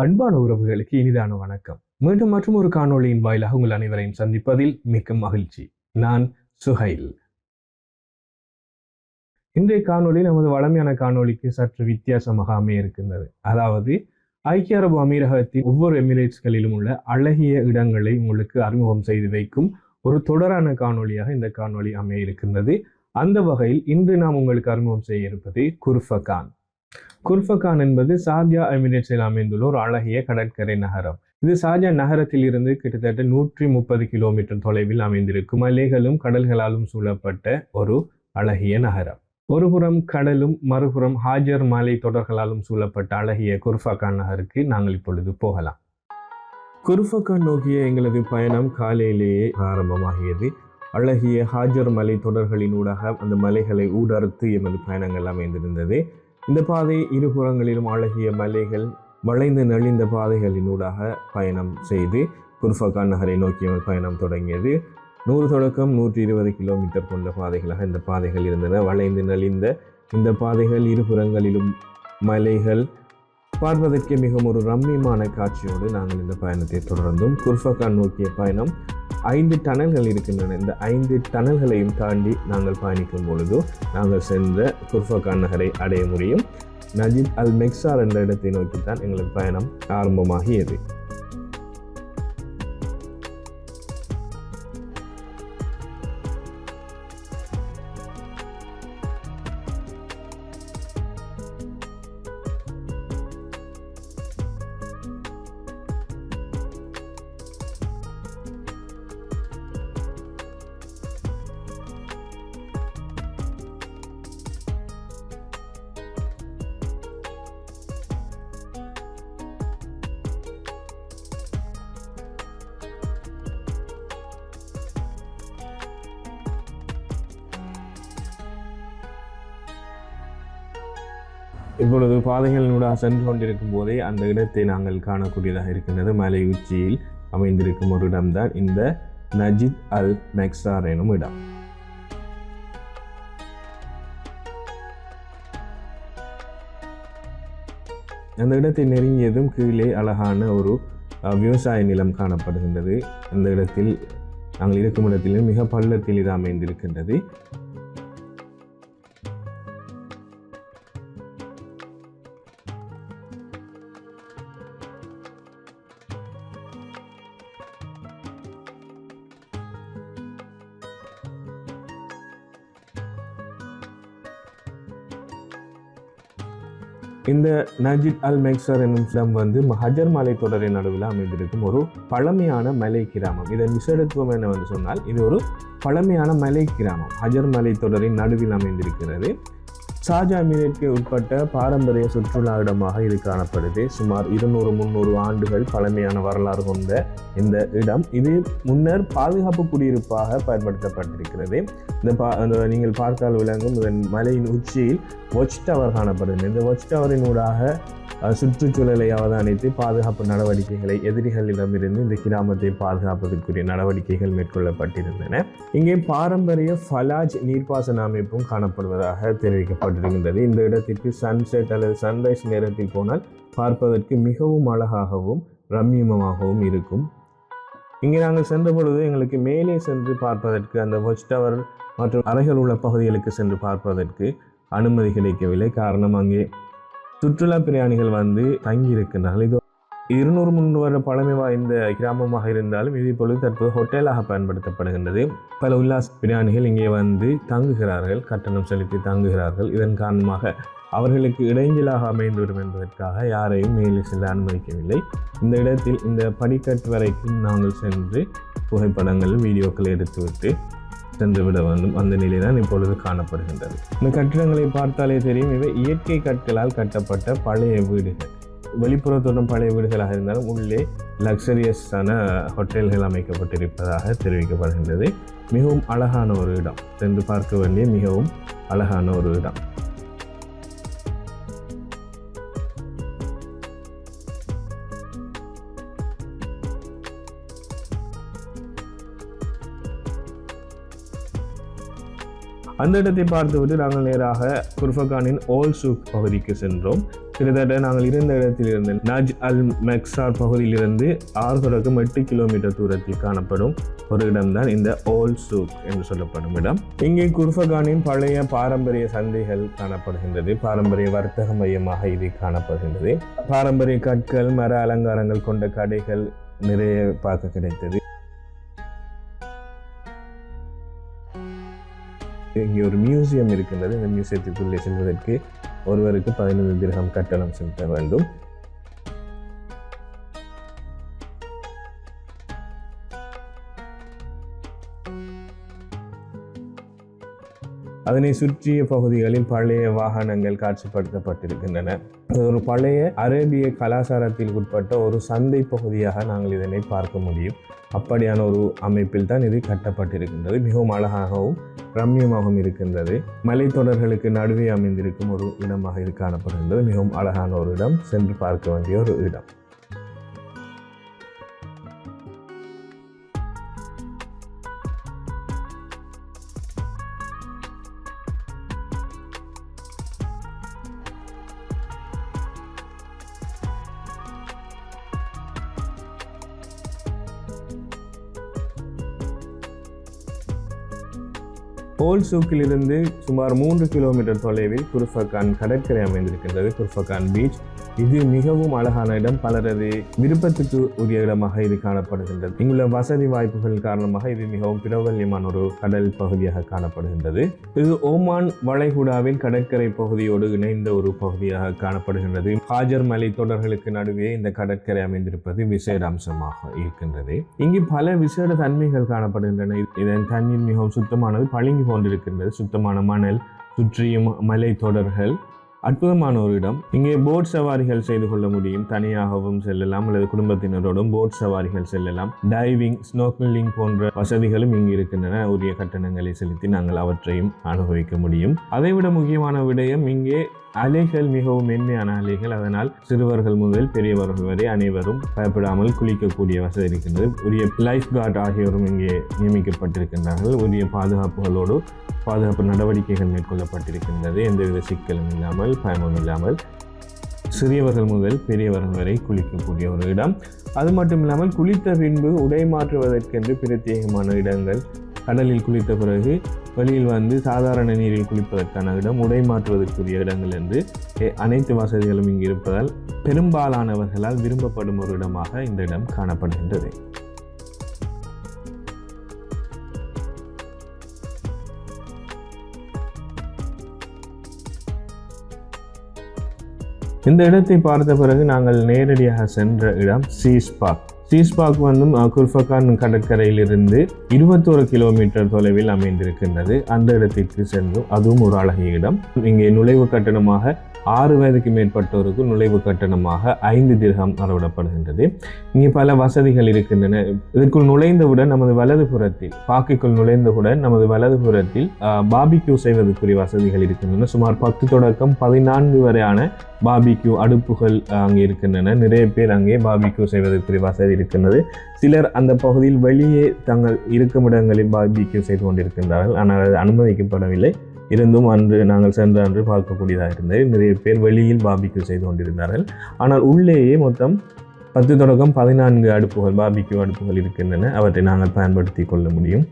அன்பான உறவுகளுக்கு இனிதான வணக்கம். மீண்டும் மற்றும் ஒரு காணொளியின் வாயிலாக உங்கள் அனைவரையும் சந்திப்பதில் மிக்க மகிழ்ச்சி. நான் சுஹைல். இன்றைய காணொளி நமது வளமையான காணொளிக்கு சற்று வித்தியாசமாக அமைய இருக்கின்றது. அதாவது ஐக்கிய அரபு அமீரகத்தின் ஒவ்வொரு எமிரேட்ஸ்களிலும் உள்ள அழகிய இடங்களை உங்களுக்கு அறிமுகம் செய்து வைக்கும் ஒரு தொடரான காணொளியாக இந்த காணொளி அமைய இருக்கின்றது. அந்த வகையில் இன்று நாம் உங்களுக்கு அறிமுகம் செய்ய இருப்பது குர்ஃபகான். குர்ஃபகான் என்பது சார்ஜா எமிரேட்ஸில் அமைந்துள்ள ஒரு அழகிய கடற்கரை நகரம். இது சார்ஜா நகரத்தில் இருந்து கிட்டத்தட்ட நூற்றி முப்பது கிலோமீட்டர் தொலைவில் அமைந்திருக்கும். மலைகளும் கடல்களாலும் சூழப்பட்ட ஒரு அழகிய நகரம். ஒருபுறம் கடலும் மறுபுறம் ஹாஜர் மலை தொடர்களாலும் சூழப்பட்ட அழகிய குர்ஃபகான் நகருக்கு நாங்கள் இப்பொழுது போகலாம். குர்ஃபகான் நோக்கிய எங்களது பயணம் காலையிலேயே ஆரம்பமாகியது. அழகிய ஹாஜர் மலை தொடர்களின் ஊடாக அந்த மலைகளை ஊடறுத்து எமது பயணங்கள் அமைந்திருந்தது. இந்த பாதை இருபுறங்களிலும் அழகிய மலைகள் வளைந்து நெளிந்த பாதைகளினூடாக பயணம் செய்து குர்ஃபகான் நகரை நோக்கிய பயணம் தொடங்கியது. நூறு தொடக்கம் நூற்றி இருபது கிலோமீட்டர் கொண்ட பாதைகளாக இந்த பாதைகள் இருந்தன. வளைந்து நெளிந்த இந்த பாதைகள் இருபுறங்களிலும் மலைகள். பார்ப்பதற்கு மிகவும் ஒரு ரம்மியமான காட்சியோடு நாங்கள் இந்த பயணத்தை தொடர்ந்தோம். குர்ஃபகான் நோக்கிய பயணம் ஐந்து டனல்கள் இருக்கின்றன. இந்த ஐந்து டனல்களையும் தாண்டி நாங்கள் பயணிக்கும் பொழுது நாங்கள் சென்ற குர்ஃபகான் நகரை அடைய முடியும். நஜீப் அல் மெக்சார் என்ற இடத்தை நோக்கித்தான் எங்களுக்கு பயணம் ஆரம்பமாகியது. இப்பொழுது பாதைகளினூடாக சென்று கொண்டிருக்கும் போதே அந்த இடத்தை நாங்கள் காணக்கூடியதாக இருக்கின்றது. மலை உச்சியில் அமைந்திருக்கும் ஒரு இடம்தான் இந்த நஜித் அல் மெக்சார் எனும் இடம். அந்த இடத்தை நெருங்கியதும் கீழே அழகான ஒரு அஹ், விவசாய நிலம் காணப்படுகின்றது. அந்த இடத்தில் நாங்கள் இருக்கும் இடத்திலும் மிக பள்ளத்தில் இது அமைந்திருக்கின்றது. இந்த நஜித் அல் மெக்சர் என்னும் இடம் வந்து ஹஜர் மலை தொடரின் நடுவில் அமைந்திருக்கும் ஒரு பழமையான மலை கிராமம். இதன் விசேடத்துவம் என்ன வந்து சொன்னால் இது ஒரு பழமையான மலை கிராமம். ஹஜர் மலை தொடரின் நடுவில் அமைந்திருக்கிறது. ஷாஜா மீனிற்கு உட்பட்ட பாரம்பரிய சுற்றுலா இடமாக இது காணப்படுது. சுமார் இருநூறு முந்நூறு ஆண்டுகள் பழமையான வரலாறு கொண்ட இந்த இடம். இது முன்னர் பாதுகாப்பு குடியிருப்பாக பயன்படுத்தப்பட்டிருக்கிறது. இந்த பா அந்த நீங்கள் பார்த்தால் விளங்கும் இதன் மலையின் உச்சியில் வாட்ச் டவர் காணப்படுகிறது இந்த வாட்ச் டவரின் ஊடாக சுற்றுச்சூழலை அவதானித்து பாதுகாப்பு நடவடிக்கைகளை எதிரிகளிடமிருந்து இந்த கிராமத்தை பாதுகாப்பதற்குரிய நடவடிக்கைகள் மேற்கொள்ளப்பட்டிருந்தன. இங்கே பாரம்பரிய ஃபலாஜ் நீர்ப்பாசன அமைப்பும் காணப்படுவதாக தெரிவிக்கப்பட்டிருக்கின்றது இந்த இடத்திற்கு சன்செட் அல்லது சன்ரைஸ் நேரத்தில் போனால் பார்ப்பதற்கு மிகவும் அழகாகவும் ரம்மியமாகவும் இருக்கும். இங்கே நாங்கள் சென்ற பொழுது எங்களுக்கு மேலே சென்று பார்ப்பதற்கு அந்த வாட்ச் டவர் மற்றும் அறைகள் உள்ள பகுதிகளுக்கு சென்று பார்ப்பதற்கு அனுமதி கிடைக்கவில்லை. காரணம் அங்கே சுற்றுலா பிரயாணிகள் வந்து தங்கி இருக்கின்றார்கள் இது இருநூறு முந்நூறு வருட பழமை வாய்ந்த கிராமமாக இருந்தாலும் இது இப்பொழுது தற்போது ஹோட்டலாக பயன்படுத்தப்படுகின்றது. பல உல்லாச பிரயாணிகள் இங்கே வந்து தங்குகிறார்கள் கட்டணம் செலுத்தி தங்குகிறார்கள். இதன் காரணமாக அவர்களுக்கு இடைஞ்சலாக அமைந்துவிடும் என்பதற்காக யாரையும் மேலே செல்ல அனுமதிக்கவில்லை. இந்த இடத்தில் இந்த படிக்கட்டு வரைக்கும் நாங்கள் சென்று புகைப்படங்கள் வீடியோக்களை எடுத்துவிட்டு சென்று விட வேண்டும். அந்த நிலை தான் இப்பொழுது காணப்படுகின்றது. இந்த கட்டிடங்களை பார்த்தாலே தெரியும் இவை இயற்கை கற்களால் கட்டப்பட்ட பழைய வீடுகள். வெளிப்புறத்துடன் பழைய வீடுகளாக இருந்தாலும் உள்ளே லக்ஸரியஸான ஹோட்டல்கள் அமைக்கப்பட்டிருப்பதாக தெரிவிக்கப்படுகின்றது. மிகவும் அழகான ஒரு இடம். சென்று பார்க்க வேண்டிய மிகவும் அழகான ஒரு இடம். அந்த இடத்தை பார்த்துவிட்டு நாங்கள் நேராக குர்ஃபகானின் ஓல் சூக் பகுதிக்கு சென்றோம். கிட்டத்தட்ட நாங்கள் இருந்த இடத்திலிருந்து நஜ் அல் மெக்சார் பகுதியிலிருந்து ஆறு தொடக்கம் எட்டு கிலோமீட்டர் தூரத்தில் காணப்படும் ஒரு இடம்தான் இந்த ஓல் சூக் என்று சொல்லப்படும் இடம். இங்கே குர்ஃபகானின் பழைய பாரம்பரிய சந்தைகள் காணப்படுகின்றது. பாரம்பரிய வர்த்தக மையமாக இது காணப்படுகின்றது. பாரம்பரிய கற்கள் மர அலங்காரங்கள் கொண்ட கடைகள் நிறைய பார்க்க கிடைத்தது. இங்கே ஒரு மியூசியம் இருக்கின்றது. இந்த மியூசியத்திற்குள்ளே செல்வதற்கு ஒருவருக்கு பதினைந்து திரகம் கட்டணம் செலுத்த வேண்டும். அதனை சுற்றிய பகுதிகளில் பழைய வாகனங்கள் காட்சிப்படுத்தப்பட்டிருக்கின்றன. ஒரு பழைய அரேபிய கலாச்சாரத்தில் உட்பட்ட ஒரு சந்தை பகுதியாக நாங்கள் இதனை பார்க்க முடியும். அப்படியான ஒரு அமைப்பில் தான் இது கட்டப்பட்டிருக்கின்றது. மிகவும் அழகாகவும் ரம்யமாகவும் இருக்கின்றது. மலைத்தொடர்களுக்கு நடுவே அமைந்திருக்கும் ஒரு இடமாக இது காணப்படுகின்றது. மிகவும் அழகான ஒரு இடம். சென்று பார்க்க வேண்டிய ஒரு இடம். போல்சூக்கிலிருந்து சுமார் மூன்று கிலோமீட்டர் தொலைவில் குர்ஃபகான் கடற்கரை அமைந்திருக்கின்றது குர்ஃபகான் பீச் இது மிகவும் அழகான இடம். பலரது விருப்பத்துக்கு உரிய இடமாக இது காணப்படுகின்றது. இங்குள்ள வசதி வாய்ப்புகள் காரணமாக இது மிகவும் பிரபல்யமான ஒரு கடல் பகுதியாக காணப்படுகின்றது. இது ஓமான் வளைகுடாவின் கடற்கரை பகுதியோடு இணைந்த ஒரு பகுதியாக காணப்படுகின்றது. ஹாஜர் மலை தொடர்களுக்கு நடுவே இந்த கடற்கரை அமைந்திருப்பது விசேட அம்சமாக இருக்கின்றது. இங்கு பல விசேட தன்மைகள் காணப்படுகின்றன. இதன் தண்ணீர் மிகவும் சுத்தமானது பளிங்கு போன்றிருக்கின்றது. சுத்தமான மணல் சுற்றியும் மலை தொடர்கள் அற்புதமான ஒரு இடம் இங்கே போட் சவாரிகள் செய்து கொள்ள முடியும். தனியாகவும் செல்லலாம் அல்லது குடும்பத்தினரோடும் போட் சவாரிகள் செல்லலாம். டைவிங் ஸ்னோக்கலிங் போன்ற வசதிகளும் இங்கு இருக்கின்றன. உரிய கட்டணங்களை செலுத்தி நாங்கள் அவற்றையும் அனுபவிக்க முடியும். அதைவிட முக்கியமான விடயம் இங்கே அலைகள் மிகவும் மென்மையான அலைகள். அதனால் சிறுவர்கள் முதல் பெரியவர்கள் வரை அனைவரும் பயப்படாமல் குளிக்கக்கூடிய வசதி இருக்கின்றது. உரிய லைஃப் கார்டு ஆகியோரும் இங்கே நியமிக்கப்பட்டிருக்கின்றார்கள். உரிய பாதுகாப்புகளோடு பாதுகாப்பு நடவடிக்கைகள் மேற்கொள்ளப்பட்டிருக்கின்றது. எந்தவித சிக்கலும் இல்லாமல் பயமும் இல்லாமல் சிறியவர்கள் முதல் பெரியவர்கள் வரை குளிக்கக்கூடிய ஒரு இடம். அது மட்டும் இல்லாமல் குளித்த பின்பு உடை மாற்றுவதற்கென்று பிரத்யேகமான இடங்கள். கடலில் குளித்த பிறகு வெளியில் வந்து சாதாரண நீரில் குளிப்பதற்கான இடம் உடை மாற்றுவதற்குரிய இடங்கள் என்று அனைத்து வசதிகளும் இங்கு இருப்பதால் பெரும்பாலானவர்களால் விரும்பப்படும் ஒரு இடமாக இந்த இடம் காணப்படுகின்றது. இந்த இடத்தை பார்த்த பிறகு நாங்கள் நேரடியாக சென்ற இடம் சீஸ்பாக் சீஸ்பாக் வந்து அஹ், குர்ஃபகான் கடற்கரையிலிருந்து இருபத்தோரு கிலோமீட்டர் தொலைவில் அமைந்திருக்கின்றது. அந்த இடத்திற்கு சென்று அதுவும் ஒரு அழகிய இடம். இங்கே நுழைவு கட்டணமாக ஆறு வயதுக்கு மேற்பட்டோருக்கு நுழைவு கட்டணமாக ஐந்து திரகம் அறவிடப்படுகின்றது. இங்கே பல வசதிகள் இருக்கின்றன. இதற்குள் நுழைந்தவுடன் நமது வலது புறத்தில் பாக்கிக்குள் நுழைந்தவுடன் நமது வலது புறத்தில் பாபிக்யூ செய்வதற்குரிய வசதிகள் இருக்கின்றன. சுமார் பத்து தொடக்கம் பதினான்கு வரையான பாபிக்யூ அடுப்புகள் அங்கே இருக்கின்றன. நிறைய பேர் அங்கே பாபிக்யூ செய்வதற்குரிய வசதி இருக்கின்றது. சிலர் அந்த பகுதியில் வெளியே தங்கள் இருக்குமிடங்களில் பாபிக்யூ செய்து கொண்டிருக்கின்றார்கள். ஆனால் அது அனுமதிக்கப்படவில்லை. இருந்தும் அன்று நாங்கள் சென்ற அன்று பார்க்கக்கூடியதாக இருந்தது. நிறைய பேர் வெளியில் பாபிக்கு செய்து கொண்டிருந்தார்கள். ஆனால் உள்ளேயே மொத்தம் பத்து தொடக்கம் பதினான்கு அடுப்புகள் பாபிக்யூ அடுப்புகள் இருக்கின்றன. அவற்றை நாங்கள் பயன்படுத்தி கொள்ள முடியும்.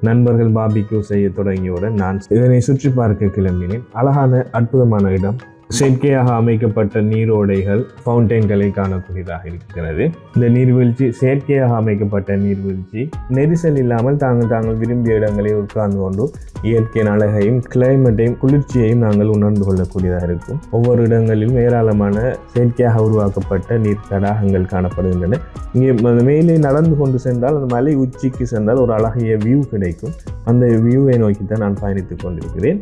நண்பர்கள் பாபிக்யூ செய்ய தொடங்கியவுடன் நான் இதனை சுற்றி பார்க்க கிளம்பினேன். அழகான அற்புதமான இடம். செயற்கையாக அமைக்கப்பட்ட நீரோடைகள் ஃபவுண்டைன்களை காணக்கூடியதாக இருக்கிறது. இந்த நீர்வீழ்ச்சி செயற்கையாக அமைக்கப்பட்ட நீர்வீழ்ச்சி நெரிசல் இல்லாமல் தாங்கள் தாங்கள் விரும்பிய இடங்களில் உட்கார்ந்து கொண்டு இயற்கையின் அழகையும் கிளைமேட்டையும் குளிர்ச்சியையும் நாங்கள் உணர்ந்து கொள்ளக்கூடியதாக இருக்கும். ஒவ்வொரு இடங்களிலும் ஏராளமான செயற்கையாக உருவாக்கப்பட்ட நீர் தடாகங்கள் காணப்படுகின்றன. இங்கே மேலே நடந்து கொண்டு சென்றால் அந்த மலை உச்சிக்கு சென்றால் ஒரு அழகிய வியூ கிடைக்கும். அந்த வியூவை நோக்கி தான் நான் பயணித்துக் கொண்டிருக்கிறேன்.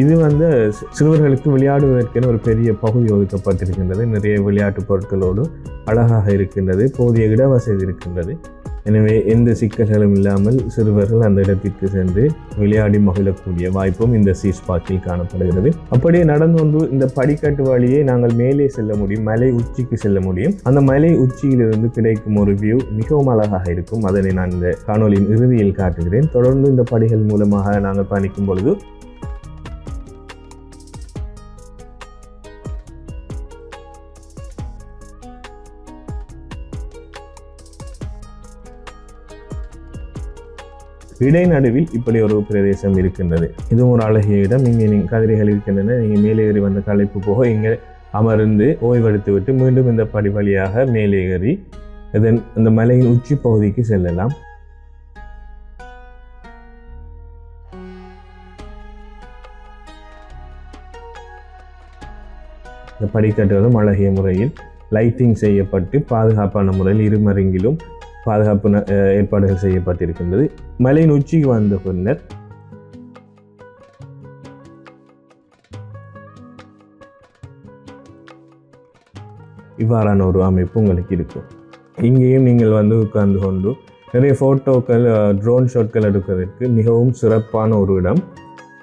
இது வந்து சிறுவர்களுக்கு விளையாடுவதற்கென ஒரு பெரிய பகுதி ஒதுக்கப்பட்டிருக்கின்றது. நிறைய விளையாட்டு பொருட்களோடு அழகாக இருக்கின்றது. போதிய இடவசதி இருக்கின்றது. எனவே எந்த சிக்கல்களும் இல்லாமல் சிறுவர்கள் அந்த இடத்திற்கு சென்று விளையாடி மகிழக்கூடிய வாய்ப்பும் இந்த சீஸ் பார்க்கில் காணப்படுகிறது. அப்படியே நடந்து வந்து இந்த படிக்கட்டு வழியே நாங்கள் மேலே செல்ல முடியும். மலை உச்சிக்கு செல்ல முடியும். அந்த மலை உச்சியிலிருந்து கிடைக்கும் ஒரு வியூ மிகவும் அழகாக இருக்கும். அதனை நான் இந்த காணொலியின் இறுதியில் காட்டுகிறேன். தொடர்ந்து இந்த படிகள் மூலமாக நாங்கள் பயணிக்கும் பொழுது இடைநடுவில் இப்படி ஒரு பிரதேசம் இருக்கின்றது. இதுவும் ஒரு அழகிய இடம். இங்கே நீங்கள் கதிரைகள் இருக்கின்றன. நீங்கள் மேலே ஏறி வந்த களைப்பு போக இங்கே அமர்ந்து ஓய்வெடுத்துவிட்டு மீண்டும் இந்த படி வழியாக மேலே ஏறி இதன் அந்த மலையின் உச்சி பகுதிக்கு செல்லலாம். இந்த படிக்கட்டுகளும் அழகிய முறையில் லைட்டிங் செய்யப்பட்டு பாதுகாப்பான முறையில் இருமருங்கிலும் பாதுகாப்பு ந- ஏற்பாடுகள் செய்யப்பட்டிருக்கின்றது. மலையின் உச்சிக்கு வந்த பின்னர் இவ்வாறான ஒரு அமைப்பு உங்களுக்கு இருக்கும். இங்கேயும் நீங்கள் வந்து உட்கார்ந்து கொண்டு நிறைய ஃபோட்டோக்கள் ட்ரோன் ஷாட்கள் எடுப்பதற்கு மிகவும் சிறப்பான ஒரு இடம்.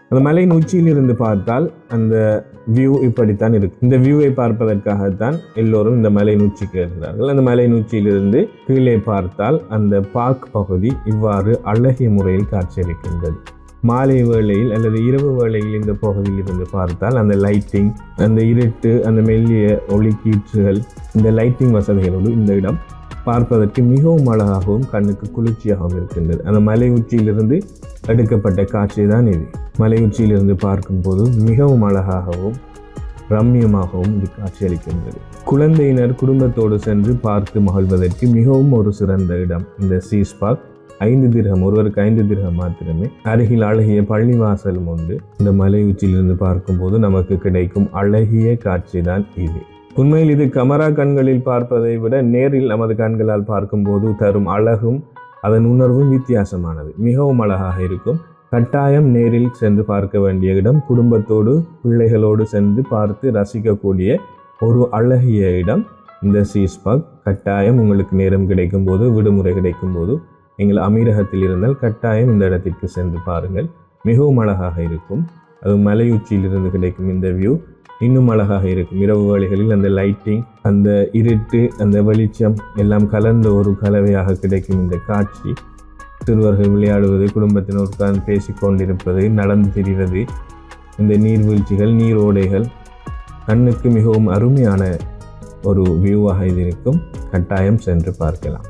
அந்த மலையின் உச்சியிலிருந்து பார்த்தால் அந்த வியூ இப்படித்தான் இருக்கும் இந்த வியூவை பார்ப்பதற்காகத்தான் எல்லோரும் இந்த மலை நூச்சிக்கு இருக்கிறார்கள் அந்த மலை நூச்சியிலிருந்து கீழே பார்த்தால் அந்த பார்க் பகுதி இவ்வாறு அழகிய முறையில் காட்சியளிக்கின்றது. மாலை வேளையில் அல்லது இரவு வேளையில் இந்த பகுதியில் இருந்து பார்த்தால் அந்த லைட்டிங் அந்த இருட்டு அந்த மெல்லிய ஒளிக்கீற்றுகள் இந்த லைட்டிங் வசதிகளோடு இந்த இடம் பார்ப்பதற்கு மிகவும் அழகாகவும் கண்ணுக்கு குளிர்ச்சியாகவும் இருக்கின்றது. அந்த மலை உச்சியிலிருந்து எடுக்கப்பட்ட காட்சி தான் இது. மலை உச்சியிலிருந்து பார்க்கும்போது மிகவும் அழகாகவும் ரம்மியமாகவும் இது காட்சியளிக்கின்றது குழந்தையினர் குடும்பத்தோடு சென்று பார்த்து மகிழ்வதற்கு மிகவும் ஒரு சிறந்த இடம். இந்த சீஸ் பார்க் ஐந்து திரகம் ஒருவருக்கு ஐந்து திரகம் மாத்திரமே. அருகில் அழகிய பள்ளிவாசலும் உண்டு. இந்த மலை உச்சியிலிருந்து பார்க்கும்போது நமக்கு கிடைக்கும் அழகிய காட்சி தான் இது. உண்மையில் இது கமரா கண்களில் பார்ப்பதை விட நேரில் நமது கண்களால் பார்க்கும்போது தரும் அழகும் அதன் உணர்வும் வித்தியாசமானது. மிகவும் அழகாக இருக்கும். கட்டாயம் நேரில் சென்று பார்க்க வேண்டிய இடம் குடும்பத்தோடு பிள்ளைகளோடு சென்று பார்த்து ரசிக்கக்கூடிய ஒரு அழகிய இடம். இந்த சீஸ்பாக் கட்டாயம் உங்களுக்கு நேரம் கிடைக்கும் போது விடுமுறை கிடைக்கும் போது நீங்கள் அமீரகத்தில் இருந்தால் கட்டாயம் இந்த இடத்திற்கு சென்று பாருங்கள். மிகவும் அழகாக இருக்கும். அது மலையுச்சியிலிருந்து கிடைக்கும் இந்த வியூ இன்னும் அழகாக இருக்கும். இரவு வேலைகளில் அந்த லைட்டிங் அந்த இருட்டு அந்த வெளிச்சம் எல்லாம் கலந்த ஒரு கலவையாக கிடைக்கும் இந்த காட்சி. சிறுவர்கள் விளையாடுவது குடும்பத்தினர் உட்கார்ந்து பேசிக்கொண்டிருப்பது நடந்து திரிவது இந்த நீர்வீழ்ச்சிகள் நீரோடைகள் கண்ணுக்கு மிகவும் அருமையான ஒரு வியூவாக இது இருக்கும். கட்டாயம் சென்று பார்க்கலாம்.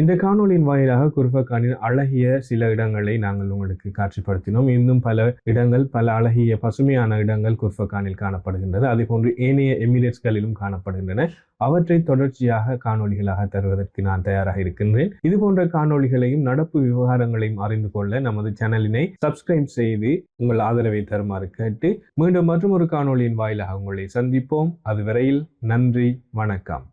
இந்த காணொலியின் வாயிலாக குர்பகானின் அழகிய சில இடங்களை நாங்கள் உங்களுக்கு காட்சிப்படுத்தினோம். இன்னும் பல இடங்கள் பல அழகிய பசுமையான இடங்கள் குர்பகானில் காணப்படுகின்றது. அதே போன்று ஏனைய எமிரேட்ஸ்களிலும் காணப்படுகின்றன. அவற்றை தொடர்ச்சியாக காணொளிகளாக தருவதற்கு நான் தயாராக இருக்கின்றேன். இது போன்ற காணொளிகளையும் நடப்பு விவகாரங்களையும் அறிந்து கொள்ள நமது சேனலினை சப்ஸ்கிரைப் செய்து உங்கள் ஆதரவை தருமாறு கேட்டு மீண்டும் மற்றும் ஒரு காணொளியின் வாயிலாக உங்களை சந்திப்போம். அதுவரையில் நன்றி வணக்கம்.